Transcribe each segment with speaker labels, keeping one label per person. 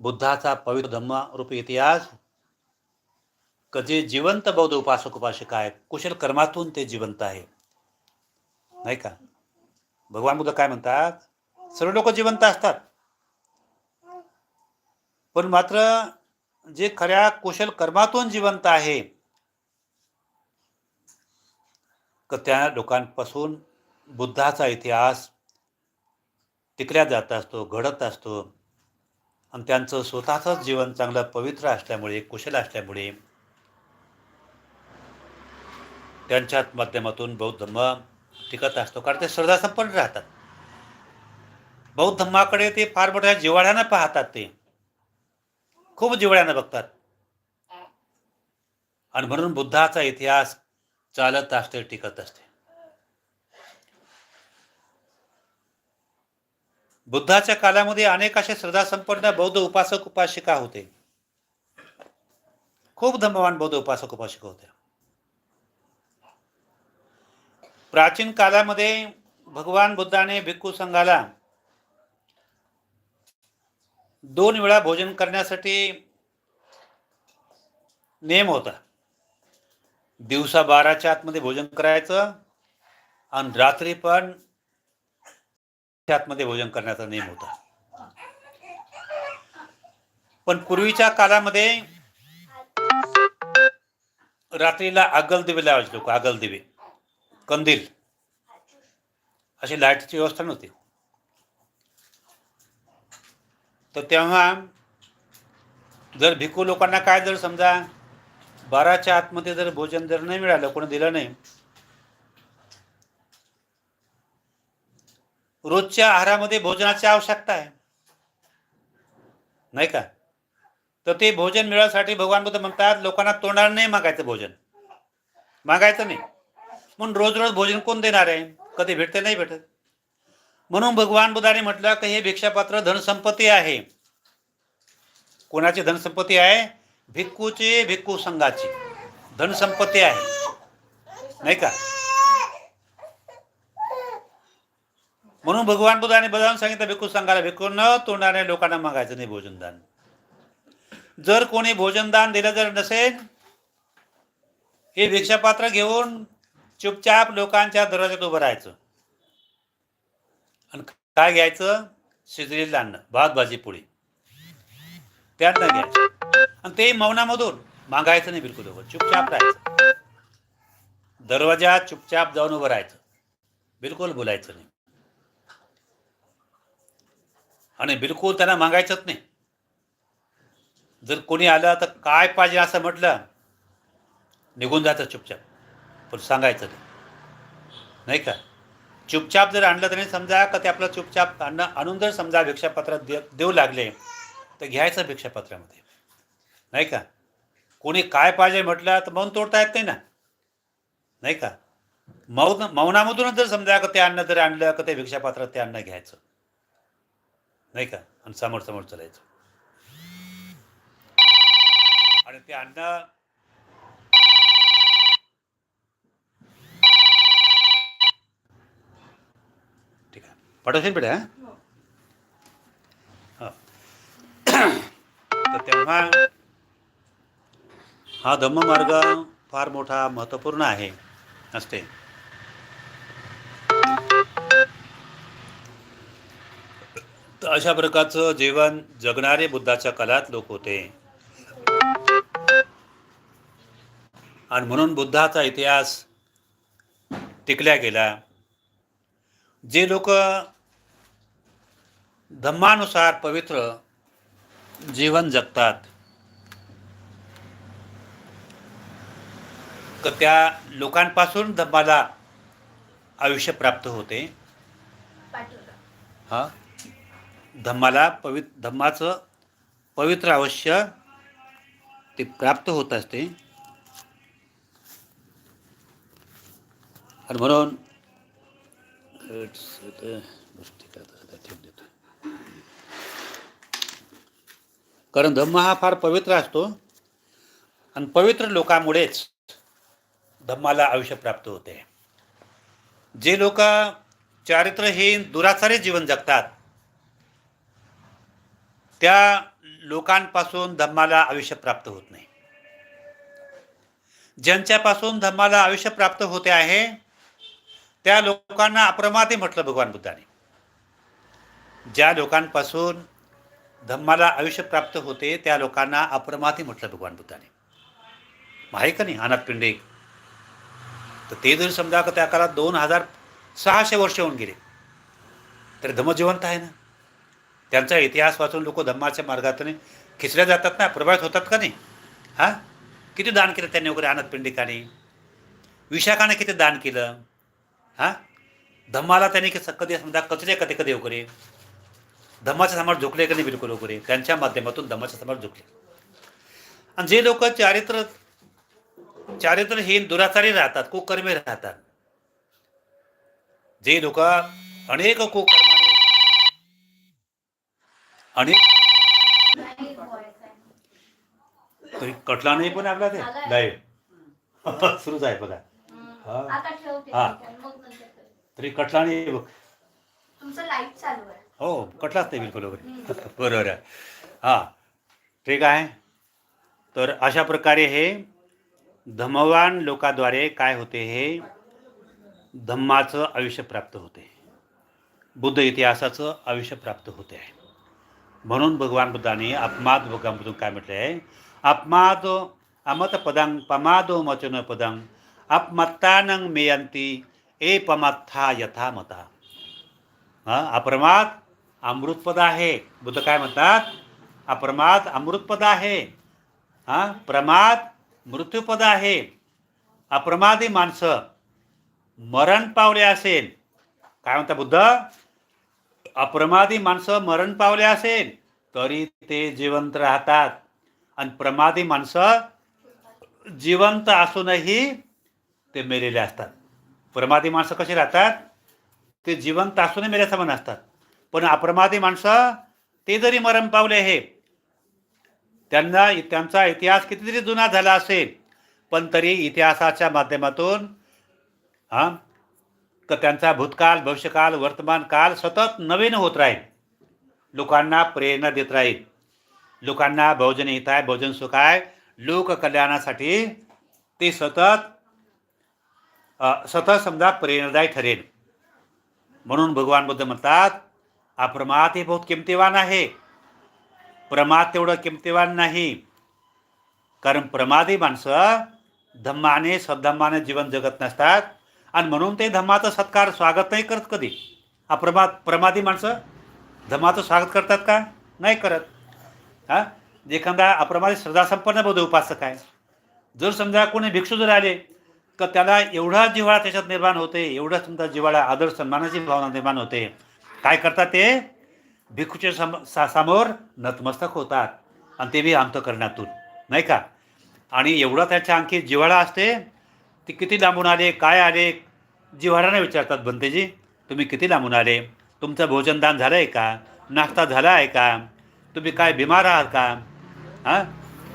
Speaker 1: बुद्धाचा पवित्र धम्मरूपी इतिहास क जे जिवंत बौद्ध उपासक उपासिका आहे कुशल कर्मातून ते जिवंत आहे. नाही का? भगवान बुद्ध काय म्हणतात? सर्व लोक जिवंत असतात. पण मात्र जे खऱ्या कुशल कर्मातून जिवंत आहे त्या लोकांपासून बुद्धाचा इतिहास टिकल्या जात असतो घडत असतो. आणि त्यांचं स्वतःचंच जीवन चांगलं पवित्र असल्यामुळे कुशल असल्यामुळे त्यांच्याच माध्यमातून बौद्ध धम्म टिकत असतो. कारण ते श्रद्धासंपन्न राहतात. बौद्ध धर्माकडे ते फार मोठ्या जिवाळ्यानं पाहतात ते. खूप जिवाळ्यानं बघतात. आणि म्हणून बुद्धाचा इतिहास चालत असते टिकत असते. बुद्धाच्या कालामध्ये अनेक असे श्रद्धासंपन्न बौद्ध उपासक उपासिका होते. खूप धम्मवान बौद्ध उपासक उपासिका होत्या. प्राचीन कालामध्ये भगवान बुद्धाने भिक्खू संघाला दोन वेळा भोजन करण्यासाठी नेम होता. दिवसा बाराच्या आतमध्ये भोजन करायचं आणि रात्री पण आतमध्ये भोजन करण्याचा नेम होता. पण पूर्वीच्या काळामध्ये रात्रीला आगल दिवे लावायचे लोक आगल दिवे कंदील अशी लाईटची व्यवस्था नव्हती. तर तेव्हा जर भिकू लोकांना काय जर समजा बाराच्या आतमध्ये जर भोजन जर नाही मिळालं कोणी दिलं नाही रोजच्या आहारामध्ये भोजनाची आवश्यकता आहे. नाही का? तर ते भोजन मिळवण्यासाठी भगवान बुद्ध म्हणतात लोकांना तोंडाला नाही मागायचं भोजन. मागायचं नाही. म्हणून रोज रोज भोजन कोण देणार आहे? कधी भेटते नाही भेटत. म्हणून भगवान बुद्धाने म्हटलं की हे भिक्षापात्र धनसंपत्ती आहे. कोणाची धनसंपत्ती आहे? भिक्खूची भिक्खू संघाची. धनसंपत्ती आहे. नाही का? म्हणून भगवान बुद्धाने बजावून सांगितलं भिक्खू संघाला भिक्खू न तोंडाने लोकांना मागायचं नाही भोजनदान. जर कोणी भोजनदान दिलं जर नसेल हे भिक्षापात्र घेऊन चुपचाप लोकांच्या दरवाज्यात उभं राहायचं. आणि काय घ्यायचं? शिजलेलं अन्न भात भाजी पोळी. त्यातनं घ्यायचं. आणि ते मौनामधून मागायचं नाही बिलकुल उभं चुपचाप राहायचं. दरवाजा चुपचाप जाऊन उभं राहायचं. बिलकुल बोलायचं नाही. आणि बिलकुल त्यांना मागायचंच नाही. जर कोणी आलं तर काय पाहिजे असं म्हटलं निघून जायचं चुपचाप. पण सांगायचं नाही. नाही का? चुपचाप जर आणलं तरी समजा का ते आपलं चुपचाप अन्न आणून जर समजा भिक्षापत्रात दे देऊ लागले तर घ्यायचं भिक्षापत्रामध्ये. नाही का? कोणी काय पाहिजे म्हटलं तर मौन तोडता येत नाही ना. नाही का? मौन मौनामधूनच जर समजा का ते अन्न जर आणलं का ते भिक्षापात्रात ते अन्न घ्यायचं. नाही का? आणि समोर समोर चालायचं. आणि ते अन्न ठीक आहे. पाठवशील बेटा हा? तर तेव्हा हा धम्ममार्ग फार मोठा महत्त्वपूर्ण आहे. असते तर अशा प्रकारचं जीवन जगणारे बुद्धाच्या काळात लोक होते. आणि म्हणून बुद्धाचा इतिहास टिकल्या गेला. जे लोक धम्मानुसार पवित्र जीवन जगतात तर त्या लोकांपासून धम्माला आयुष्य प्राप्त होते. हा? धम्माला पवित धम्माचं पवित्र अवश्य ते प्राप्त होत असते. आणि म्हणून कारण धम्म हा फार पवित्र असतो आणि पवित्र लोकामुळेच धम्माला आयुष्य प्राप्त होते. जे लोक चारित्रहीन दुराचारी जीवन जगतात त्या लोकांपासून धम्माला आयुष्य प्राप्त होत नाही. ज्यांच्यापासून धम्माला आयुष्य प्राप्त होते आहे त्या लोकांना अप्रमादी म्हटलं भगवान बुद्धाने. ज्या लोकांपासून धम्माला आयुष्य प्राप्त होते त्या लोकांना अप्रमादी म्हटलं भगवान बुद्धाने. आहे का नाही अनाथ पिंडे? तर ते जरी समजा का त्या काळात दोन हजार सहाशे वर्ष होऊन गेले तर धम्म जिवंत आहे ना? त्यांचा इतिहास वाचून लोक धम्माच्या मार्गातून खिचल्या जातात ना प्रभावित होतात का नाही? हां? किती दान केलं त्यांनी वगैरे अनाथ पिंडिकाने विशाखाने किती दान केलं? हां? धम्माला त्यांनी कधी समजा कचरे कधी कधी वगैरे धम्माच्या समाज झुकले का नाही बिलकुल वगैरे? त्यांच्या माध्यमातून धम्माच्या समाज झुकले. आणि जे लोक चारित्र चारित्रहीन दुराचारी राहतात कुकर्मी राहतात. जे लोक अनेक कुकर्माने अनेक तरी कटला नाही पण आपला ते? लाईव्ह सुरूच आहे बघा. हा. हा. तरी कटला नाही बघ. हो कटलाच नाही बिलकुल वगैरे बरोबर आहे. हां. ठीक आहे. तर अशा प्रकारे हे धम्मवान लोकाद्वारे काय होते हे? धम्माचं आयुष्य प्राप्त होते. बुद्ध इतिहासाचं आयुष्य प्राप्त होते. आहे म्हणून भगवान बुद्धाने अपमाद भगवानमधून काय म्हटले आहे अपमाद अमत पदंग पमादो मचन पदंग अपमत्तानंग मेयंती ए पमत्था यथा मता। हा अप्रमाद अमृतपद आहे. बुद्ध काय म्हणतात? अप्रमाद अमृतपद आहे. हा प्रमाद मृत्यूपद आहे. अप्रमादी माणसं मरण पावले असेल. काय म्हणता बुद्ध? अप्रमादी माणसं मरण पावले असेल तरी ते जिवंत राहतात. आणि प्रमादी माणसं जिवंत असूनही ते मेलेले असतात. प्रमादी माणसं कशी राहतात? ते जिवंत असूनही मेल्यासमान असतात. पण अप्रमादी माणसं ते जरी मरण पावले हे त्यांना त्यांचा इतिहास कितीतरी जुना झाला असेल पण तरी इतिहासाच्या माध्यमातून हां त्यांचा भूतकाळ भविष्यकाल वर्तमान काल सतत नवीन होत राहील. लोकांना प्रेरणा देत राहील. लोकांना बहुजन हित आहे बहुजन सुख आहे. लोककल्याणासाठी ते सतत सतत समजा प्रेरणादायी ठरेल. म्हणून भगवान बुद्ध म्हणतात अप्रमाद हे बहुत किमतीवान आहे. प्रमाद तेवढं किमतीवान नाही. कारण प्रमादी माणसं धम्माने सद्धम्माने जीवन जगत नसतात. आणि म्हणून ते धम्माचा सत्कार स्वागत नाही करत कधी. अप्रमा प्रमादी माणसं धम्माचं स्वागत करतात का? नाही करत. हां? एखादा अप्रमादी श्रद्धासंपन्न बौद्ध उपासक आहे. जर समजा कोणी भिक्षू जर आले तर त्याला एवढा जिव्हाळा त्याच्यात निर्माण होते एवढा समजा जिव्हाळा आदर सन्मानाची भावना निर्माण होते. काय करतात ते? भिक्षूच्या सम सा समोर नतमस्तक होतात आणि ते बी करण्यातून नाही का? आणि एवढा त्याच्या आणखी जिव्हाळा असते ते किती लांबून आले काय आले जिव्हाळाने विचारतात बनतेजी तुम्ही किती लांबून आले? तुमचं भोजनदान झालं आहे का? नाश्ता झाला आहे का? तुम्ही काय बिमार आहात का? हां?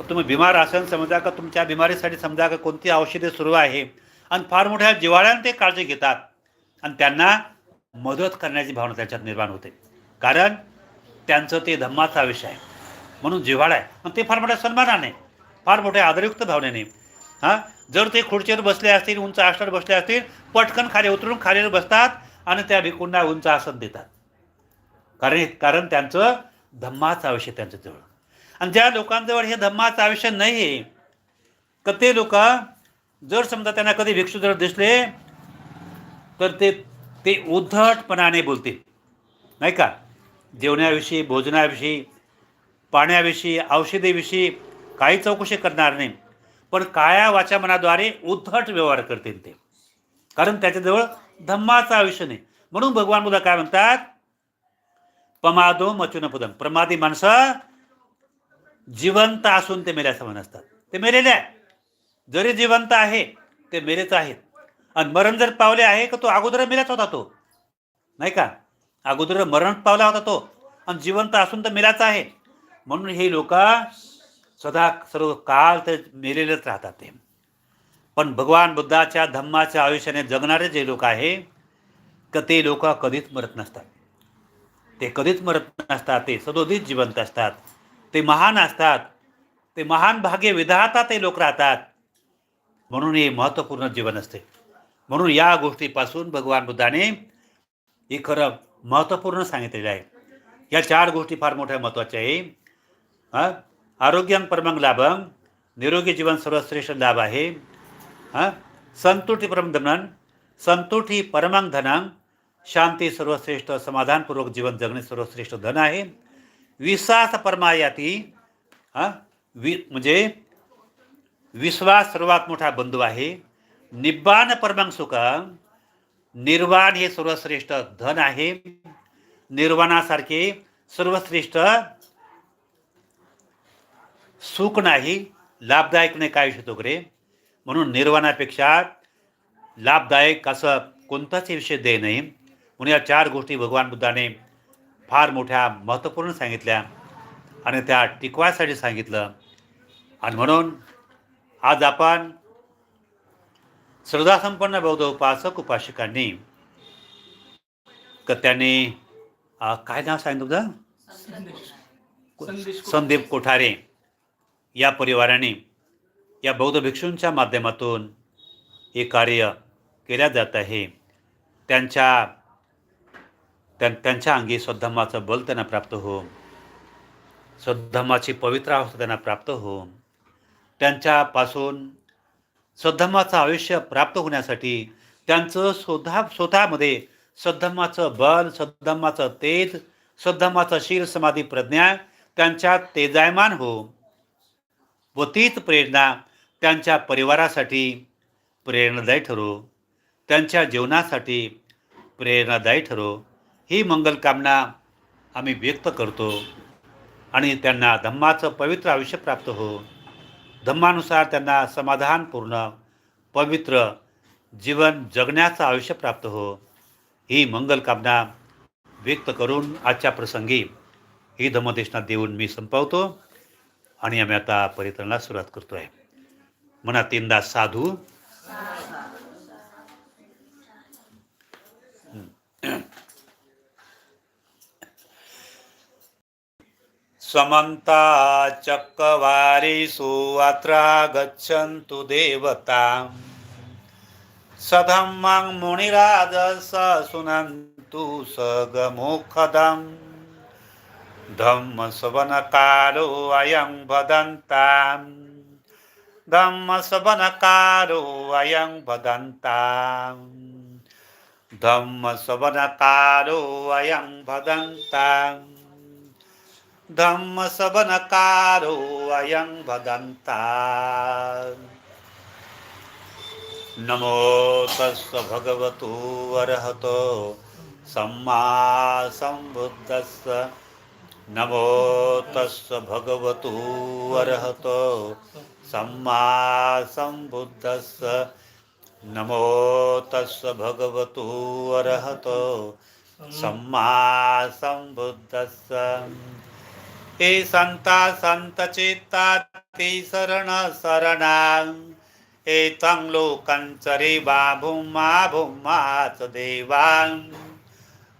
Speaker 1: तुम्ही बिमार असाल समजा का तुमच्या बिमारीसाठी समजा का कोणती औषधे सुरू आहे? आणि फार मोठ्या जिव्हाळ्याने ते काळजी घेतात. आणि त्यांना मदत करण्याची भावना त्याच्यात निर्माण होते. कारण त्यांचं ते धम्माचा आयुष्य आहे म्हणून जिव्हाळा आहे. आणि ते फार मोठ्या सन्मानाने फार मोठ्या आदरयुक्त भावनेने हां? जर ते खुर्चीवर बसले असतील उंच आसनावर बसले असतील पटकन खाली उतरून खालीवर बसतात आणि त्या भिकूंना उंच आसन देतात. कारण कारण त्यांचं धम्माचं आयुष्य त्यांच्याजवळ आणि ज्या लोकांजवळ हे धम्माचं आयुष्य नाही आहे तर ते लोक जर समजा त्यांना कधी भिक्षू जर दिसले तर ते ते उद्धटपणाने बोलतील. नाही का? जेवण्याविषयी भोजनाविषयी पाण्याविषयी औषधेविषयी काही चौकशी करणार नाही. पण काया वाचा मनाद्वारे उद्धट व्यवहार करतील ते. कारण त्याच्याजवळ धम्माचा आयुष्य नाही. म्हणून भगवान बुद्धा काय म्हणतात? पमादो मचुन पदम प्रमादी माणसं जिवंत असून ते मेल्यासमान असतात. ते मेलेले आहे जरी जिवंत आहे ते मेलेच आहेत. आणि मरण जर पावले आहे का तो अगोदर मेलाच होता तो. नाही का? अगोदर मरण पावला होता तो. आणि जिवंत असून तर मेलाच आहे. म्हणून हे लोक सदा सर्व काळ ते मेलेलेच राहतात ते. पण भगवान बुद्धाच्या धम्माच्या आयुष्याने जगणारे जे लोक आहे तर ते लोक कधीच मरत नसतात. ते कधीच मरत नसतात ते सदोदित जिवंत असतात ते महान असतात ते महान भाग्य विधाता ते लोक राहतात. म्हणून हे महत्त्वपूर्ण जीवन असते. म्हणून या गोष्टीपासून भगवान बुद्धाने हे खरं महत्त्वपूर्ण सांगितलेलं आहे. या चार गोष्टी फार मोठ्या महत्त्वाच्या आहे. आरोग्यांग परमंग लाभंग निरोगी जीवन सर्वश्रेष्ठ लाभ आहे हां? संतुष्टी परम धनन संतुष्टी परमांग धनांग शांती सर्वश्रेष्ठ समाधानपूर्वक जीवन जगणे सर्वश्रेष्ठ धन आहे। विश्वास परमायाती हां? वि म्हणजे विश्वास सर्वात मोठा बंधू आहे। निब्बान परमांग सुख निर्वाण हे सर्वश्रेष्ठ धन आहे। निर्वाणासारखे सर्वश्रेष्ठ सुख नाही लाभदायक नाही काय विषय वगैरे म्हणून निर्वाणापेक्षा लाभदायक असं कोणताच विषय दे नाही. म्हणून या चार गोष्टी भगवान बुद्धाने फार मोठ्या महत्त्वपूर्ण सांगितल्या आणि त्या टिकवायसाठी सांगितलं. आणि म्हणून आज आपण श्रद्धासंपन्न बौद्ध उपासक उपासिकांनी त्यांनी काय नाव सांगितलं होतं संदीप कोठारे. या परिवाराने या बौद्ध भिक्षूंच्या माध्यमातून हे कार्य केल्या जात आहे. त्यांच्या त्यां त्यांच्या अंगी स्वधम्माचं बल त्यांना प्राप्त हो स्वधम्माची पवित्र अवस्था त्यांना प्राप्त हो त्यांच्यापासून स्वधम्माचं आयुष्य प्राप्त होण्यासाठी त्यांचं स्वतः स्वतःमध्ये सद्धम्माचं बल सद्धम्माचं तेज सद्धम्माचं शील समाधी प्रज्ञा त्यांच्या तेजायमान हो व तीच प्रेरणा त्यांच्या परिवारासाठी प्रेरणादायी ठरो. त्यांच्या जीवनासाठी प्रेरणादायी ठरो. ही मंगल कामना आम्ही व्यक्त करतो. आणि त्यांना धम्माचं पवित्र आयुष्य प्राप्त हो. धम्मानुसार त्यांना समाधानपूर्ण पवित्र जीवन जगण्याचं आयुष्य प्राप्त हो. ही मंगल कामना व्यक्त करून आजच्या प्रसंगी ही धम्मदेशना देऊन मी संपवतो. आणि आम्ही आता परितरणाला सुरुवात करतो आहे म्हणा तीनदा साधू. समन्ता चक्रवारी अत्र गच्छन्तु देवता। सधम्मं मुनिराजस सुनन्तु सगमुखदम्। धम्मसवनकारो अयं वदन्ताम्। धम्मसवनकारो अयं वदन्ताम्। धम्मसवनकारो अयं वदन्ताम्। धम्मसवनकारो अयं वदन्ताम्। नमो तस्य भगवतो वरहतो। सम्मा सम्बुद्धस्य नमो तस्य भगवतो वरहतो सम्मा सम्बुद्धस्य नमो तस्य भगवतो वरहतो सम्मा सम्बुद्धस्य हे संता संत ते शरण शरणा। एतं लोकञ्चरे वा भूमा भूमाच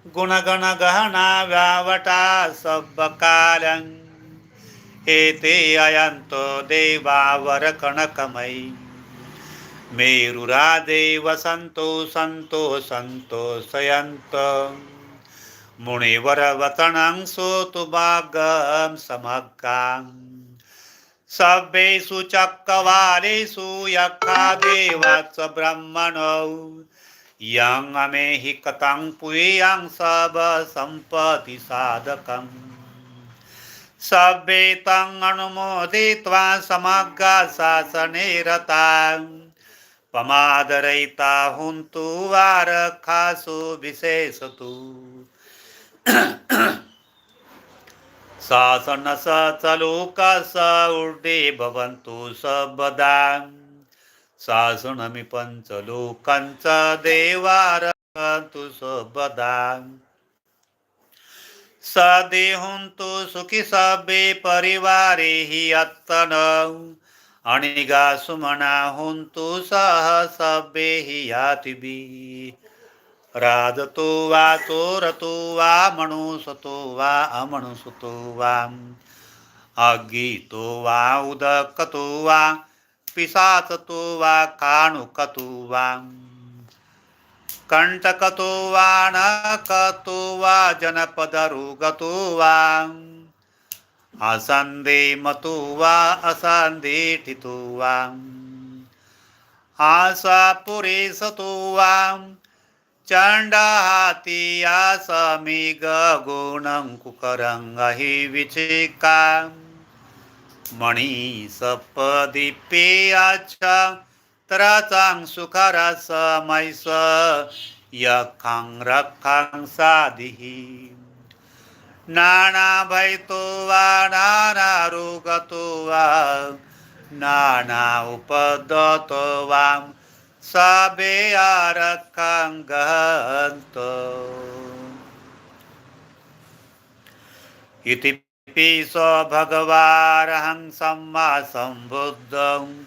Speaker 1: गुणगण गहना व्यावटा सब्बकालन् एते अयन्तो देवावर कणकमयी मेरुरा देव सन्तो सन्तो सन्तोषयन्त मुनिवरवचनं सोतु भागं समग्गाम् सभ्येषु चक्रवारेषु यक्का देवाच ब्रह्मणौ। यं अमेहि कथं पुयं सब संपति साधकम्। सभ्ये तं अनुमोदित्वा समग्र शासने रता पमादरयिता हुन्तु वारखासु विशेषतु। शासन स भवन्तु स ऊर्धे मी पंच लोकांचा पञ्चलोकञ्च देवारन्तु सबदा स देहुन्तु सुखी सबे परिवारे हि अत्तन अणिगा सुमना हुन्तु सह सबे हि यातिभिः राजतो वा चोरतो वा मणुसतो वा अमणुसतो वा. अगीतो वा उदकतो वा पिसाचतो वा काणुकतो वा कंटकतो वा नकतो वा जनपदरुगतो वा असंदे मतो वा असन्देठितो वा आसा पुरेसतो वा चण्डाहाति आसमि गुणं हि विचिका मणिसपदीपेयाच मैस यखांग रखांग रखां साधिः नानाभयतो वा नाना रुगतो वा नाना उपदतो वा सबे आरखां इति पिसो भगवारहं सम्मा सम्बुद्धं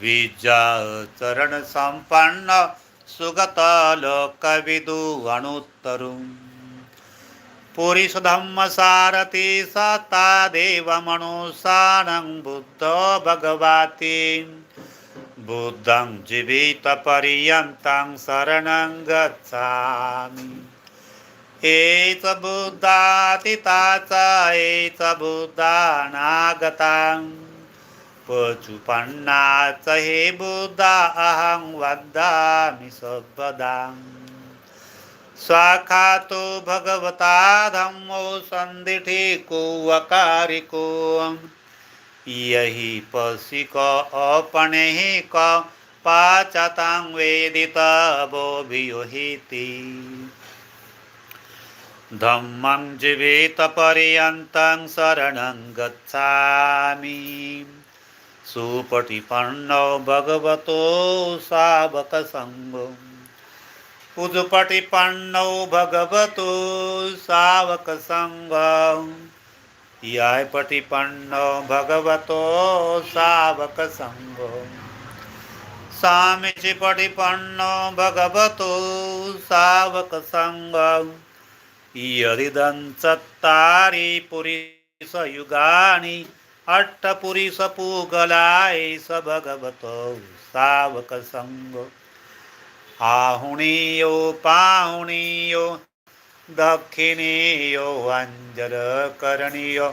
Speaker 1: विजयचरणसम्पन्न सुगतलोकविदु पुरिषधम्मसारथि पुरीषधम्मसारथि सता देवमनुसानं बुद्धो भगवति। बुद्धं जीवितपर्यन्तं शरणं गच्छामि। एच बुद्धातिता च एच बुद्धानागतां पचुपन्ना च हे बुद्धा अहं वदामि सर्वदाम् स्वाखातो भगवता धम्मो सन्दिठिको वकारिको यहि पशिक अपणेः क पाचतां वेदितवो वियोहिति धम्मं जीवितपर्यन्तं शरणं गच्छामि। सुपटिपन्नो भगवतो सावकसङ्गो उदुपटिपन्नौ भगवतो सावकसङ्गं यायपटिपन्नो भगवतो सावकसङ्गो सामिचिपटिपन्नो भगवतो सावकसङ्गं यदिदं चत्तारि पुरीसयुगानि अट्टपुरीसपूगलाय स भगवतो संग। आहुणीयो पाहुणीयो दक्षिणीयो अञ्जलकरणीयो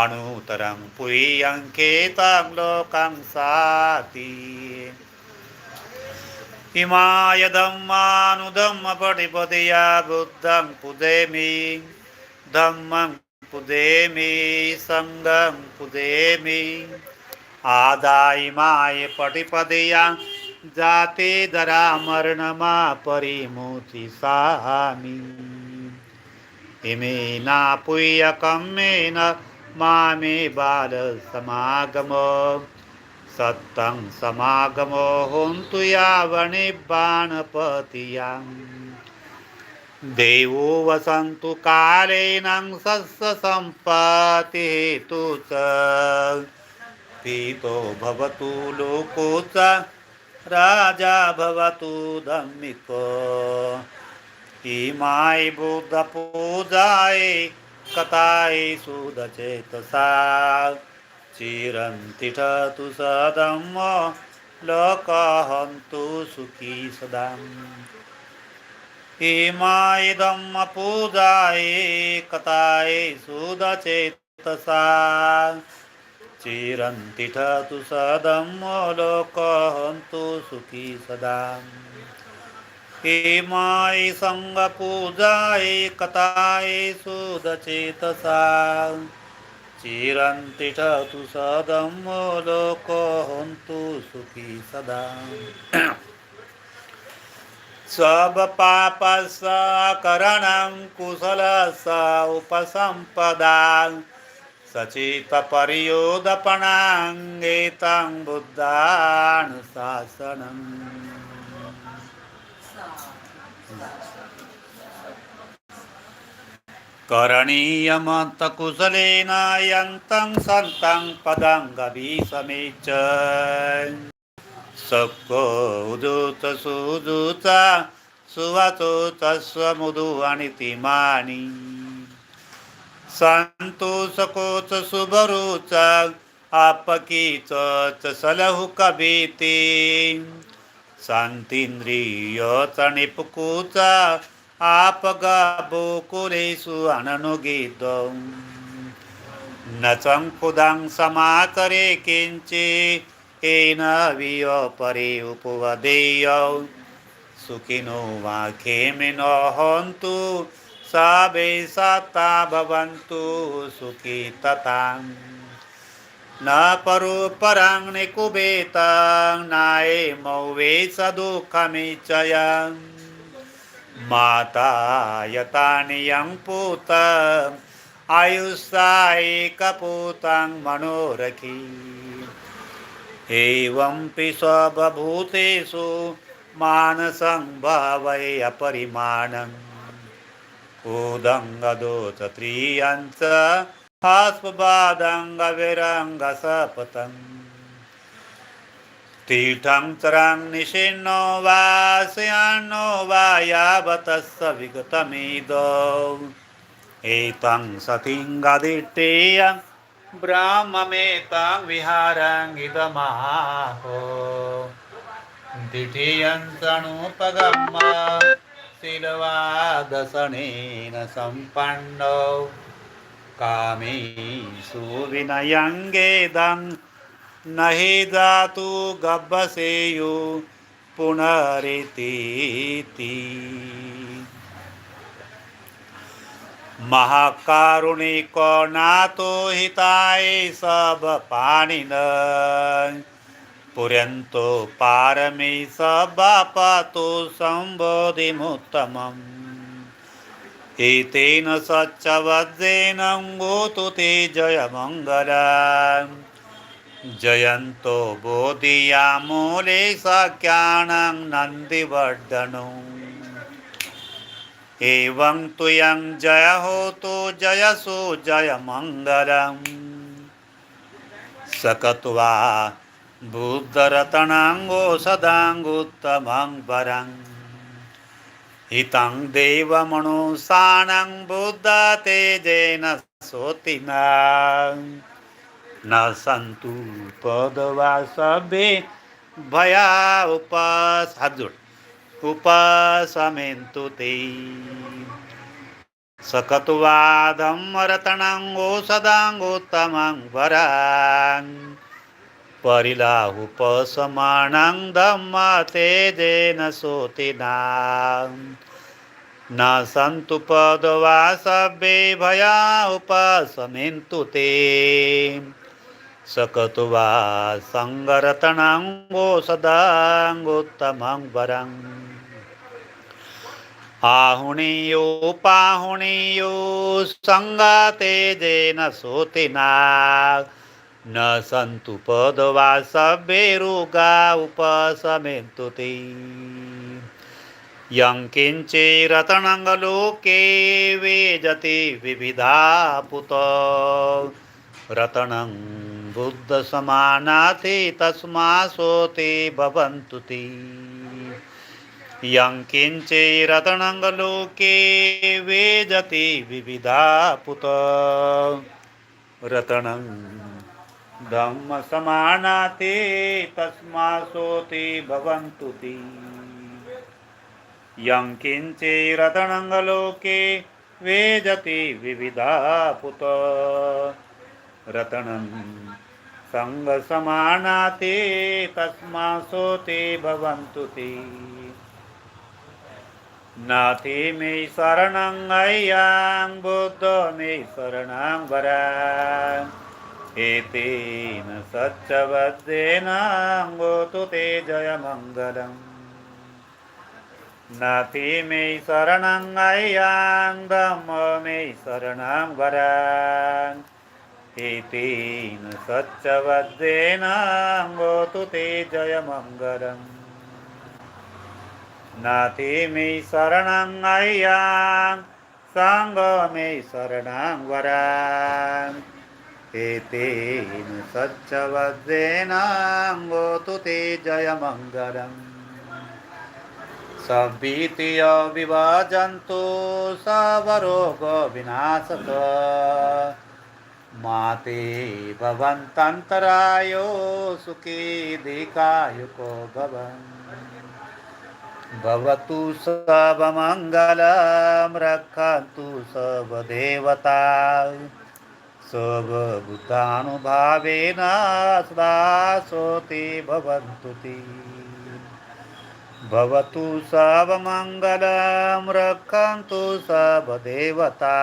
Speaker 1: अणुतरं पुय्यङ्केतं लोकं साती इमाय धम्मानुधम्मपटिपदया बुद्धं पुदेमि धम्मं पुदेमि सङ्गं पुदेमि आदायिमाय पटिपदया जाते दरा मरणमा परिमुति सामि इमेना पुय्यकम्मेन मामे बालसमागमो सत्तं समागमो होन्तु यावणे देवो वसन्तु कालेन सस्यसम्पत्तिहेतु च। पीतो भवतु लोको च राजा भवतु धम्मिको। इमाय बुद्धपूजाय कथाय सुदचेतसा। चिरन्तिठतु सदम्म लोकाहन्तु सुखी सदा इमाय धम्मपूजाय कथाय सुदचेतसा। चिरन्तिठतु सदं लोकहन्तु सुखी सदा हेमाय सङ्गपूजाय कथाय सुदचेतसा। चिरन्तिठतु सदम्मो लोकहन्तु सुखी सदा। स्वपापसकरणं कुशलस उपसम्पदा सचितपर्योदपणाङ्गेतं बुद्धानुशासनम्। करणीयमन्तकुशलेन यन्तं सन्तं पदं गभीसमेच सक्को उदुत सुदुत सुवाचो तस्व मुदु आणि ती मानी संतोषकोच सुबरूचा आपकीच सलहु कबीती शांतींद्रियचा निपकुचा आप गोकुलेसु अननुगीत न चंकुदां समाचरे किंचे येन विय परे उपवदेय सुखिनो वा खेमिनो हन्तु साबे सता भवन्तु सुखी ततां। न परो परां निकुबेतां नाये मौवे सदुःखमिचयम् మాతాయతాని పూత. ఆయుస్సాయికపూతాం మనోరఖీ. ఏం పి సర్వభూతేషు మానసం భావయ పరిమాణం ఉదంగదోత త్రీయంత హాస్పబాదంగ విరంగ సపతంగ තීටම් තරං නිසින්නෝ වාසයන්නෝ වායාවතස්ස විගතමීදෝ ඒතං සතින් ගදිට්ඨේයං බ්‍රාහ්මමේතං විහාරං ඉදමහෝ දිඨියං සනුපගම්මා සිලවා දසනේන සම්පන්නෝ කාමී සුවිනයං ගේදං हि दातु गब्बसेयु पुनरितीति। महाकारुणिको नातो हिताय सब पाणिन पुर्यन्तो पारमे सबापातो सम्बोधिमुत्तमम् एतेन सच्चवज्रेण गोतु ते जयमङ्गलम्। जयन्तो बोधियामूले सख्याणां नन्दिवर्धनो। एवं तुयं जय होतु जयसु जयमङ्गलम् सकत्वा बुद्धरतनाङ्गो सदाङ्गुत्तमं वरम् हितं देवमनुसानं बुद्ध तेजेन सोतिना न सन्तु पदवा सबे भया उपास हात जोड उपासमेन्तु ते सकत्वादं रतणाङ्गो सदाङ्गोत्तमं वरान् परिलाहुपसमानं धम्म तेजेन सोतिना न सन्तु पदवा सबे भया उपासमेन्तु ते सकत्वा सङ्गरतणाङ्गो सदाङ्गोत्तमं वरम् आहुणीयो पाहुणीयो सङ्गतेजेन सोतिना। न सन्तु पदवा सबे रोगा उपसमेन्तु ते यं किञ्चिरतनङ्गलोके वेजति विविधा पुत रतनं बुद्धसमानाति तस्मासोते भवन्तु ते यं किञ्चिरतनङ्गलोके वेजति विविधा पुत रतनं धम्मसमानाते तस्मासोते भवन्तु ते यं किञ्चिरतनङ्गलोके वेजति विविधा पुत रतनं सङ्गसमानाते तस्मासोते भवन्तु ते। नाथे मे शरणं अय्यां बुद्ध मे शरणं वरां। एतेन सच्चवद्देन गोतु ते जयमङ्गलम्। नाथे मे शरणं अय्यां धम्म मे शरणं वरां गोतु ते जयमङ्गलम्। नाथे मे शरणं अय्यां साङ्ग मे शरणं वरां। एतेन सच्चवद्देन गोतु ते जयमङ्गलम्। सभीतीय विभाजन्तु सवरोग विनाशक माते भवन्तन्तरायो सुखी दीकायुको भवन्। भवतु सबमङ्गलं रक्षन्तु सबदेवता सबबुद्धानुभावेन सदा सोति भवन्तु ते। भवतु सबमङ्गलं रक्षन्तु सबदेवता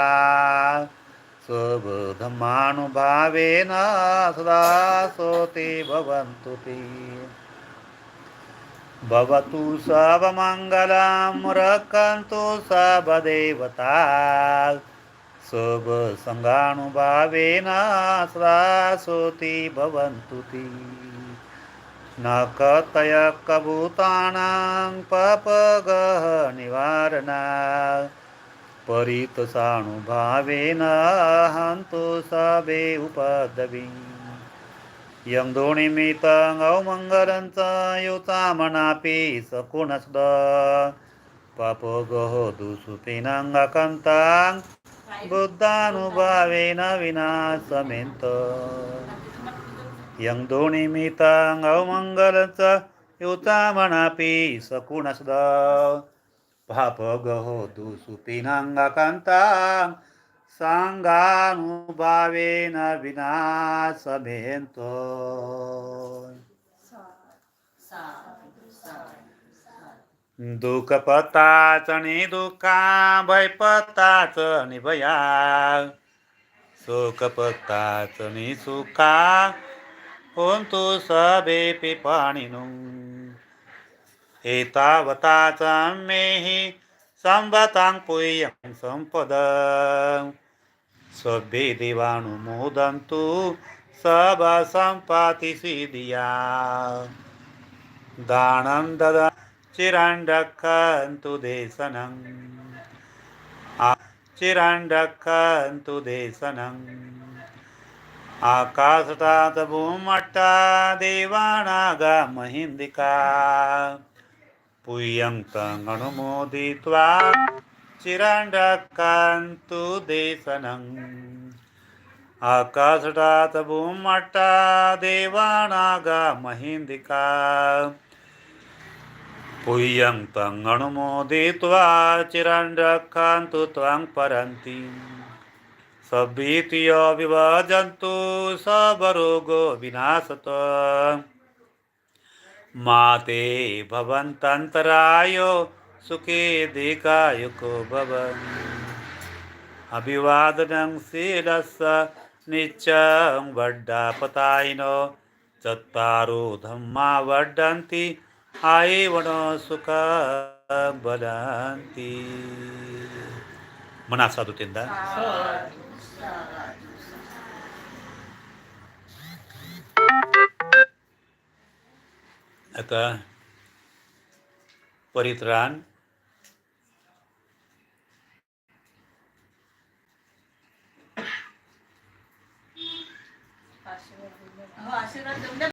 Speaker 1: सबधर्मानुभावेन सदा सोति भवन्तु ते। भवतु सर्वमङ्गलं रक्षन्तु सर्वदेवता सबसङ्गानुभावेन सदा सोति भवन्तु ते। न कतय निवारणा परितसानुभावेन हन्तु साबे उपदवी। यं दोणिमितं अवमङ्गलं च युतामनापि सकुणस्द। पापगः दुसुतेनाङ्गकन्तां बुद्धानुभावेन विनाशमेन्त। यं दोणिमितं अवमङ्गलं च युतामनापि सकुणस्द। पापगः दुसुतेनाङ्गकन्तां सांगानुभावेन दुःख दुःखपताच नि दुःखा भयपताच निभया। सुखपताच नि सुखा होन्तु पिपाणी नू एतावताच मेहि संवतां पुयं सम्पद सभ्ये देवानुमोदन्तु सब सम्पाति सिद्धिया दानं ददा रक्षन्तु देशनम् आ रक्षन्तु देशनम् आकाशतात भूमट्टा देवानागा महिन्दिका पुयं तङ्गणुमोदित्वा चिराण्डक्कान्तु देशनम् आकाशटात भूमट्टा देवानागा महिन्दिका पुयं तङ्गणुमोदित्वा चिराण्डक्कान्तु त्वां परन्ति सभीतीय विभजन्तु सबरोगो विनाशत माते भवन्तन्तरायो सुखे दीर्घायुको भवन् अभिवादनं शीलस्य नित्यं वड्डापतायिनो चत्वारो धम्मा वर्धन्ति आयेवण सुख बलन्ति म्हणा साधू आता परित्राण
Speaker 2: हो, आशीर्वाद.